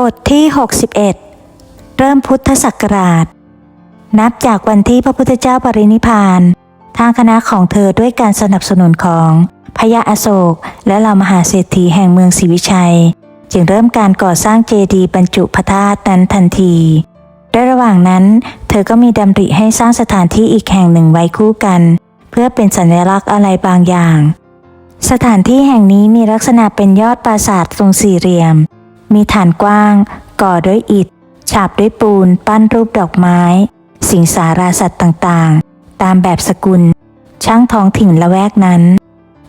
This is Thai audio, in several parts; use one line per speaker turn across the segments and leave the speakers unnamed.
บทที่ 61 เริ่มพุทธศักราช นับจากวันที่พระพุทธเจ้าปรินิพาน ทางคณะของเธอด้วยการสนับสนุนของพญาอโศก และเหล่ามหาเศรษฐีแห่งเมืองศรีวิชัย จึงเริ่มการก่อสร้างเจดีย์บรรจุพระธาตุนั้นทันทีและระหว่างนั้น เธอก็มีดำริให้สร้างสถานที่อีกแห่งหนึ่งไว้คู่กัน เพื่อเป็นสัญลักษณ์อะไรบางอย่าง สถานที่แห่งนี้มีลักษณะเป็นยอดปราสาททรงสี่เหลี่ยม มีฐานกว้าง ก่อด้วยอิฐ ฉาบด้วยปูน ปั้นรูปดอกไม้ สิงสาราสัตว์ต่างๆ ตามแบบสกุล ช่างท้องถิ่นละแวกนั้น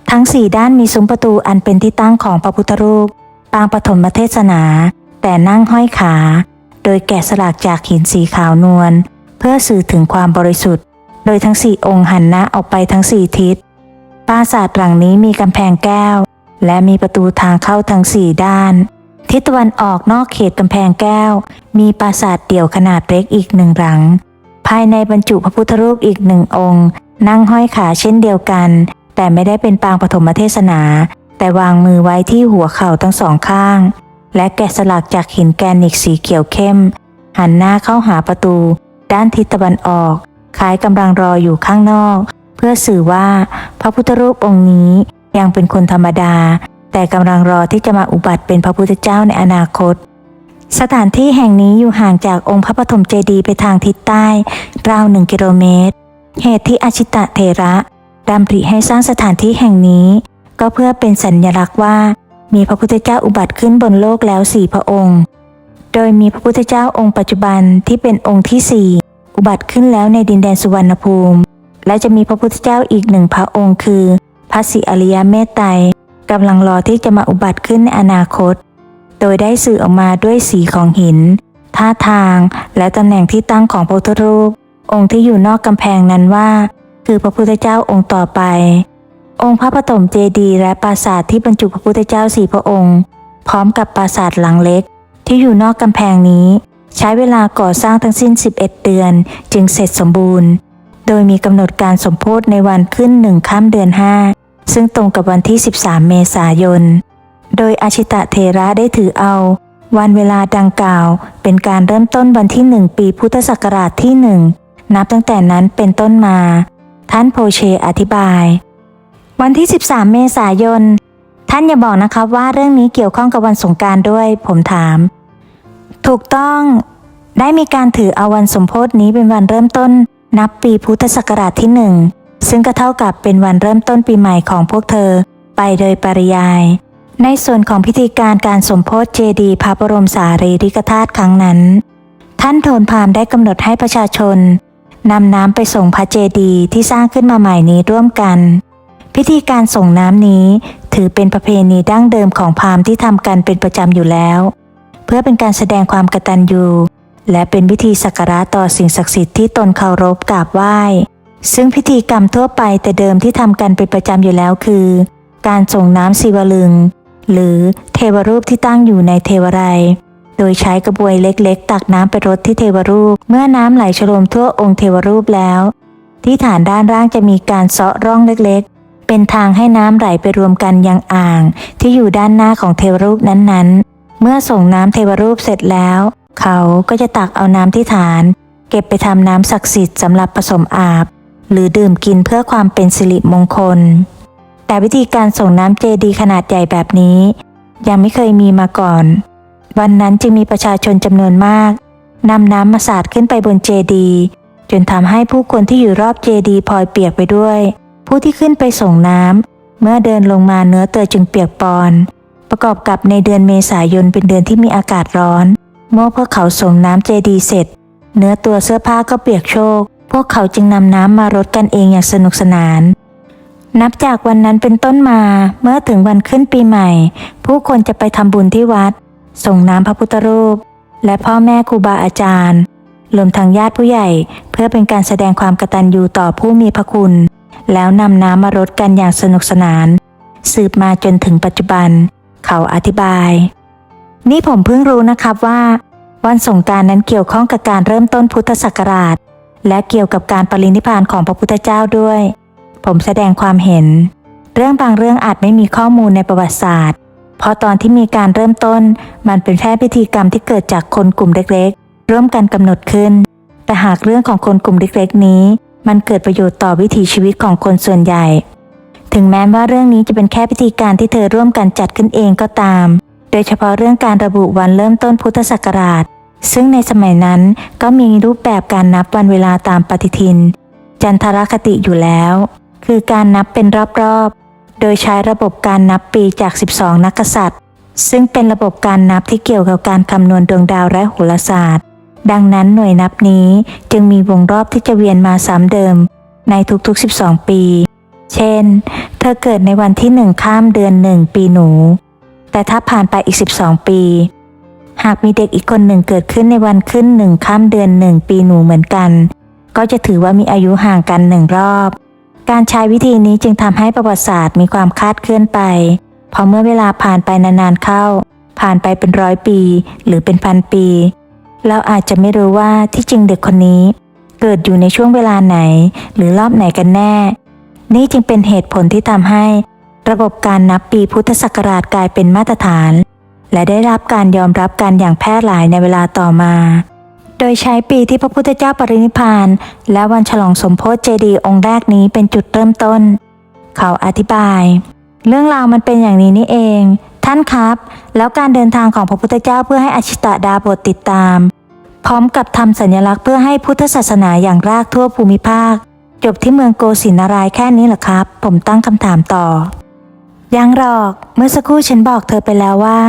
ทั้งสี่ด้านมีซุ้มประตูอันเป็นที่ตั้งของพระพุทธรูป ปางปฐมเทศนา แต่นั่งห้อยขา โดยแกะสลักจากหินสีขาวนวล เพื่อสื่อถึงความบริสุทธิ์ โดยทั้งสี่องค์หันหน้าออกไปทั้งสี่ทิศ ปราสาทหลังนี้มีกำแพงแก้ว และมีประตูทางเข้าทั้งสี่ด้าน ทิศตะวันออกนอกเขตกำแพงแก้ว มีปราสาทเดี่ยวขนาดเล็กอีกหนึ่งหลัง ภายในบรรจุพระพุทธรูปอีกหนึ่งองค์ นั่งห้อยขาเช่นเดียวกัน แต่ไม่ได้เป็นปางปฐมเทศนา แต่วางมือไว้ที่หัวเข่าทั้งสองข้าง และแกะสลักจากหินแกรนิกสีเขียวเข้ม หันหน้าเข้าหาประตู ด้านทิศตะวันออกคล้ายกำลังรออยู่ข้างนอก เพื่อสื่อว่าพระพุทธรูปองค์นี้ยังเป็นคนธรรมดา แต่กำลังรอที่จะมาอุบัติเป็นพระพุทธเจ้าในอนาคต สถานที่แห่งนี้อยู่ห่างจากองค์พระปฐมเจดีย์ไปทางทิศใต้ราวหนึ่งกิโลเมตร เหตุที่อาชิตะเทระดำริให้สร้างสถานที่แห่งนี้ ก็เพื่อเป็นสัญลักษณ์ว่า มีพระพุทธเจ้าอุบัติขึ้นบนโลกแล้วสี่พระองค์ โดยมีพระพุทธเจ้าองค์ปัจจุบันที่เป็นองค์ที่สี่อุบัติขึ้นแล้วในดินแดนสุวรรณภูมิ และจะมีพระพุทธเจ้าอีกหนึ่งพระองค์คือ พระศรีอริยเมตไตร กำลังรอที่จะมาอุบัติขึ้นในอนาคต โดยได้สื่อออกมาด้วยสีของหิน ท่าทาง และตำแหน่งที่ตั้งของพระพุทธรูป องค์ที่อยู่นอกกำแพงนั้นว่า คือพระพุทธเจ้าองค์ต่อไป องค์พระปฐมเจดีย์และปราสาทที่บรรจุพระพุทธเจ้าสี่พระองค์ พร้อมกับปราสาทหลังเล็ก ที่อยู่นอกกำแพงนี้ ใช้เวลาก่อสร้างทั้งสิ้น 11 เดือน จึงเสร็จสมบูรณ์ โดยมีกำหนดการสมโพธิในวันขึ้นหนึ่งข้ามเดือน5 ซึ่งตรงกับวันที่ 13 เมษายน โดยอาชิตะเทระได้ถือเอา วันเวลาดังกล่าว เป็นการเริ่มต้นวันที่1ปีพุทธศักราชที่1นับตั้งแต่นั้นเป็นต้นมา ท่านโพเชอธิบาย วันที่ 13 เมษายน ท่านอย่าบอกนะครับว่าเรื่องนี้เกี่ยวข้องกับวันสงการด้วย ผมถาม ถูกต้อง ได้มีการถือเอาวันสมโพธินี้เป็นวันเริ่มต้น นับปีพุทธศักราชที่หนึ่ง ซึ่งก็เท่ากับเป็นวันเริ่มต้นปีใหม่ของพวกเธอ ไปโดยปริยาย ในส่วนของพิธีการการสมโพธิเจดีย์พระบรมสารีริกธาตุครั้งนั้น ท่านโทนพามได้กำหนดให้ประชาชนนำน้ำไปส่งพระเจดีย์ที่สร้างขึ้นมาใหม่นี้ร่วมกัน พิธีการส่งน้ำนี้ถือเป็นประเพณีดั้งเดิมของพามที่ทำกันเป็นประจำอยู่แล้ว เพื่อเป็นการแสดงความกตัญญูและเป็นพิธีสักการะต่อสิ่งศักดิ์สิทธิ์ที่ตนเคารพกราบไหว้ ซึ่งพิธีกรรมทั่วไปแต่เดิมที่ทำกันเป็นประจำอยู่แล้วคือ การส่งน้ำศิวลึง หรือเทวรูปที่ตั้งอยู่ในเทวไรยโดยใช้กระบวยเล็กๆ ตักน้ำไปรดที่เทวรูป เมื่อน้ำไหลชโลมทั่วองค์เทวรูปแล้ว ที่ฐานด้านล่างจะมีการเซาะร่องเล็กๆ เป็นทางให้น้ำไหลไปรวมกันยังอ่าง ที่อยู่ด้านหน้าของเทวรูปนั้นๆ เมื่อส่งน้ำเทวรูปเสร็จแล้ว เขาก็จะตักเอาน้ำที่ฐาน เก็บไปทำน้ำศักดิ์สิทธิ์สำหรับผสมอาบ หรือดื่มกินเพื่อความเป็นสิริมงคล แต่วิธีการส่งน้ำเจดีขนาดใหญ่แบบนี้ ยังไม่เคยมีมาก่อน วันนั้นจึงมีประชาชนจำนวนมากนำน้ำมาสาดขึ้นไปบนเจดีจนทำให้ผู้คนที่อยู่รอบเจดีพลอยเปียกไปด้วย ผู้ที่ขึ้นไปส่งน้ำเมื่อเดินลงมาเนื้อตัวจึงเปียกปอน ประกอบกับในเดือนเมษายนเป็นเดือนที่มีอากาศร้อน เมื่อพวกเขาส่งน้ำเจดีเสร็จ เนื้อตัวเสื้อผ้าก็เปียกโชก พวกเขาจึงนำน้ำมารดกันเองอย่างสนุกสนาน นับจากวันนั้นเป็นต้นมาเมื่อถึงวันขึ้นปีใหม่ ผู้คนจะไปทำบุญที่วัด ส่งน้ำพระพุทธรูป และพ่อแม่ครูบาอาจารย์รวมทั้งญาติผู้ใหญ่ เพื่อเป็นการแสดงความกตัญญูต่อผู้มีพระคุณ แล้วนำน้ำมารดกันอย่างสนุกสนาน สืบมาจนถึงปัจจุบัน เขาอธิบาย นี่ผมเพิ่งรู้นะครับว่า วันสงการนั้นเกี่ยวข้องกับการเริ่มต้นพุทธศักราช และเกี่ยวกับการปรินิพานของพระพุทธเจ้าด้วย ผมแสดงความเห็น เรื่องบางเรื่องอาจไม่มีข้อมูลในประวัติศาสตร์ เพราะตอนที่มีการเริ่มต้น มันเป็นแค่พิธีกรรมที่เกิดจากคนกลุ่มเล็กๆ ร่วมกันกำหนดขึ้น แต่หากเรื่องของคนกลุ่มเล็กๆ นี้ มันเกิดประโยชน์ต่อวิถีชีวิตของคนส่วนใหญ่ ถึงแม้ว่าเรื่องนี้จะเป็นแค่พิธีการที่เธอร่วมกันจัดขึ้นเองก็ตาม โดยเฉพาะเรื่องการระบุวันเริ่มต้นพุทธศักราช ซึ่งในสมัยนั้นก็มีรูปแบบการนับวันเวลาตามปฏิทิน จันทรคติอยู่แล้ว คือการนับเป็นรอบๆ โดยใช้ระบบการนับปีจาก 12 นักษัตริย์ ซึ่งเป็นระบบการนับที่เกี่ยวกับการคำนวณดวงดาวและโหราศาสตร์ ดังนั้นหน่วยนับนี้จึงมีวงรอบที่จะเวียนมาซ้ำเดิม ในทุกๆ 12 ปี เช่น เธอเกิดในวันที่หนึ่งข้ามเดือนหนึ่งปีหนู แต่ถ้าผ่านไปอีก 12 ปี หากมีเด็กอีกคนหนึ่งเกิดขึ้นในวันขึ้นหนึ่งข้ามเดือนหนึ่งปีหนูเหมือนกัน ก็จะถือว่ามีอายุห่างกันหนึ่งรอบ การใช้วิธีนี้จึงทำให้ประวัติศาสตร์มีความคาดเคลื่อนไป พอเมื่อเวลาผ่านไปนานๆเข้า ผ่านไปเป็นร้อยปี หรือเป็นพันปี เราอาจจะไม่รู้ว่าที่จริงเด็กคนนี้ เกิดอยู่ในช่วงเวลาไหน หรือรอบไหนกันแน่ นี่จึงเป็นเหตุผลที่ทำให้ ระบบการนับปีพุทธศักราชกลายเป็นมาตรฐาน และได้รับการยอมรับกันอย่างแพร่หลายในเวลาต่อมา โดยใช้ปีที่พระพุทธเจ้าปรินิพานและวันฉลองสมโพธิเจดีย์องค์แรกนี้เป็นจุดเริ่มต้น เขาอธิบาย เรื่องราวมันเป็นอย่างนี้นี่เอง ท่านครับ แล้วการเดินทางของพระพุทธเจ้าเพื่อให้อชิตดาบทติดตาม พร้อมกับทำสัญลักษณ์เพื่อให้พุทธศาสนาอย่างรากทั่วภูมิภาคจบที่เมืองโกสินารายแค่นี้เหรอครับ ผมตั้งคำถามต่อ ยังหรอก เมื่อสักครู่ฉันบอกเธอไปแล้วว่า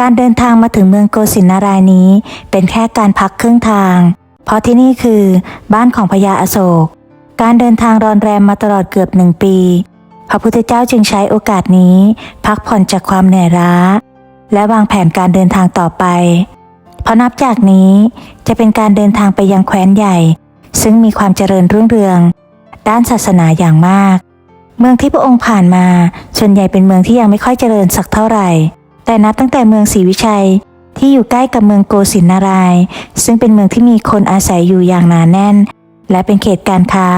การเดินทางมาถึงเมืองโกสินารายนี้ เป็นแค่การพักครึ่งทาง เพราะที่นี่คือบ้านของพญาอโศก การเดินทางรอนแรมมาตลอดเกือบหนึ่งปี พระพุทธเจ้าจึงใช้โอกาสนี้ พักผ่อนจากความเหนื่อยล้า และวางแผนการเดินทางต่อไป เพราะนับจากนี้จะเป็นการเดินทางไปยังแคว้นใหญ่ ซึ่งมีความเจริญรุ่งเรือง ด้านศาสนาอย่างมาก เมืองที่พระองค์ผ่านมา ส่วนใหญ่เป็นเมืองที่ยังไม่ค่อยเจริญสักเท่าไหร่ แต่นับตั้งแต่เมืองศรีวิชัยที่อยู่ใกล้กับเมืองโกสินาราย ซึ่งเป็นเมืองที่มีคนอาศัยอยู่อย่างหนาแน่น และเป็นเขตการค้า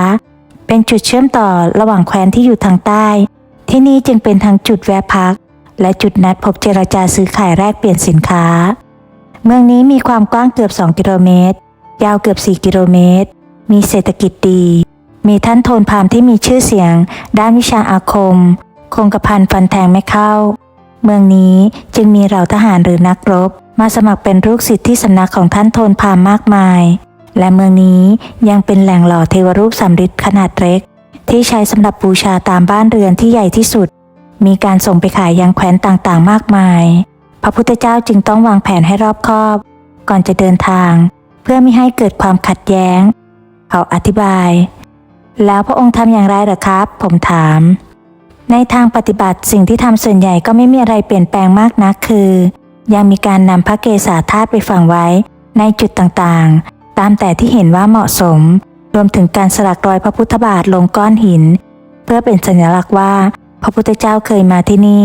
เป็นจุดเชื่อมต่อระหว่างแคว้นที่อยู่ทางใต้ ที่นี่จึงเป็นทั้งจุดแวะพัก และจุดนัดพบเจรจาซื้อขายแลกเปลี่ยนสินค้า เมืองนี้มีความกว้างเกือบ 2 กิโลเมตร ยาวเกือบ 4 กิโลเมตร มีเศรษฐกิจดี มีท่านโทนพามที่มีชื่อเสียง ด้านวิชาอาคม คงกระพันฟันแทงไม่เข้า เมืองนี้จึงมีเหล่าทหารหรือนักรบ มาสมัครเป็นลูกศิษย์ที่สำนักของท่านโทนพามมากมาย และเมืองนี้ยังเป็นแหล่งหล่อเทวรูปสำริดขนาดเล็ก ที่ใช้สำหรับบูชาตามบ้านเรือนที่ใหญ่ที่สุด มีการส่งไปขายยังแคว้นต่างๆ มากมาย พระพุทธเจ้าจึงต้องวางแผนให้รอบคอบ ก่อนจะเดินทาง เพื่อไม่ให้เกิดความขัดแย้ง เขาอธิบาย แล้วพระองค์ทำอย่างไรหรอครับ ผมถาม ในทางปฏิบัติสิ่งที่ทำส่วนใหญ่ก็ไม่มีอะไรเปลี่ยนแปลงมากนักคือ ยังมีการนำพระเกศาธาตุไปฝังไว้ในจุดต่างๆ ตามแต่ที่เห็นว่าเหมาะสม รวมถึงการสลักรอยพระพุทธบาทลงก้อนหิน เพื่อเป็นสัญลักษณ์ว่า พระพุทธเจ้าเคยมาที่นี่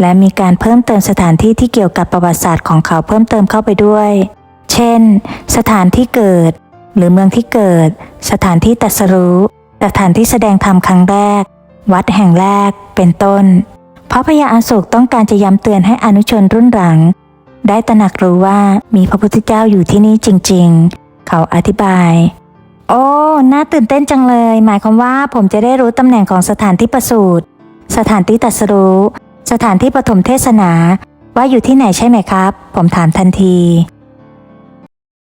และมีการเพิ่มเติมสถานที่ที่เกี่ยวกับประวัติศาสตร์ของเขาเพิ่มเติมเข้าไปด้วย เช่น สถานที่เกิด หรือเมืองที่เกิด สถานที่ตัสรู้สถานที่แสดงธรรมครั้งแรก วัดแห่งแรกเป็นต้น เพราะพญาอโศกต้องการจะย้ำเตือนให้อนุชนรุ่นหลัง ได้ตระหนักรู้ว่ามีพระพุทธเจ้าอยู่ที่นี่จริง ๆ เขาอธิบาย โอ้ น่าตื่นเต้นจังเลย หมายความว่าผมจะได้รู้ตำแหน่งของสถานที่ประสูติสถานที่ตรัสรู้ สถานที่ปฐมเทศนา ว่าอยู่ที่ไหนใช่ไหมครับ ผมถามทันที